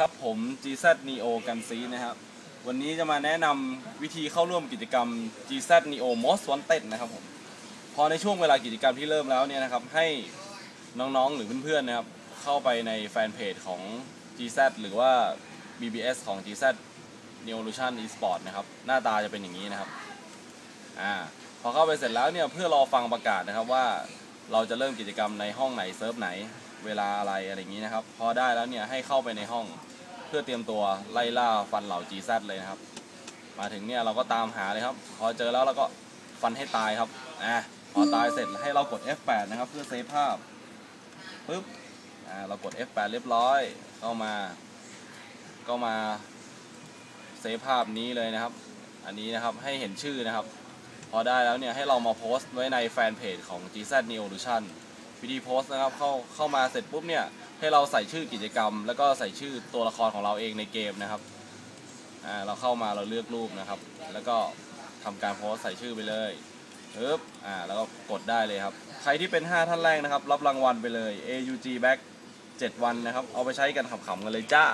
ครับผม GZ Neo กันซีนะครับ วันนี้จะมาแนะนำวิธีเข้าร่วมกิจกรรม GZ Neo Most Wanted นะครับผม พอในช่วงเวลากิจกรรมที่เริ่มแล้วเนี่ยนะครับ ให้น้องๆหรือเพื่อนๆนะครับ เข้าไปในแฟนเพจของ GZ หรือว่า BBS ของ GZ Neolution Esport นะครับ หน้าตาจะเป็นอย่างนี้นะครับ อ่า พอเข้าไปเสร็จแล้วเนี่ยเพื่อรอฟังประกาศนะครับว่า เราจะเริ่มกิจกรรมในห้องไหนเซิร์ฟไหน เวลาอะไรอะไรอย่างนี้นะครับ พอได้แล้วเนี่ยให้เข้าไปในห้องเพื่อเตรียมตัวไล่ล่าฟันเหล่า GZ เลยนะครับ มาถึงเนี่ยเราก็ตามหาเลยครับ พอเจอแล้วเราก็ฟันให้ตายครับอ่าพอตายเสร็จให้เรากด F8 นะครับ เพื่อเซฟภาพปึ๊บอ่าเรากด F8 เรียบร้อยเข้ามาก็มาเซฟภาพนี้เลยนะครับ อันนี้นะครับให้เห็นชื่อนะครับ พอได้แล้วเนี่ยให้เรามาโพสต์ไว้ในแฟนเพจของ GZ Neolution วิธีโพสต์นะครับเข้าเข้ามาเสร็จปุ๊บเนี่ยให้เราใส่ชื่อกิจกรรม แล้วก็ใส่ชื่อตัวละครของเราเองในเกมนะครับอ่าเราเข้ามาเราเลือกรูปนะครับ แล้วก็ทำการโพสต์ใส่ชื่อไปเลยปึ๊บอ่าแล้วก็กดได้เลยครับ ใครที่เป็น 5 ท่านแรกนะครับ รับรางวัลไปเลย AUG Back 7 วันนะครับ เอาไปใช้กันขำๆกันเลยจ้า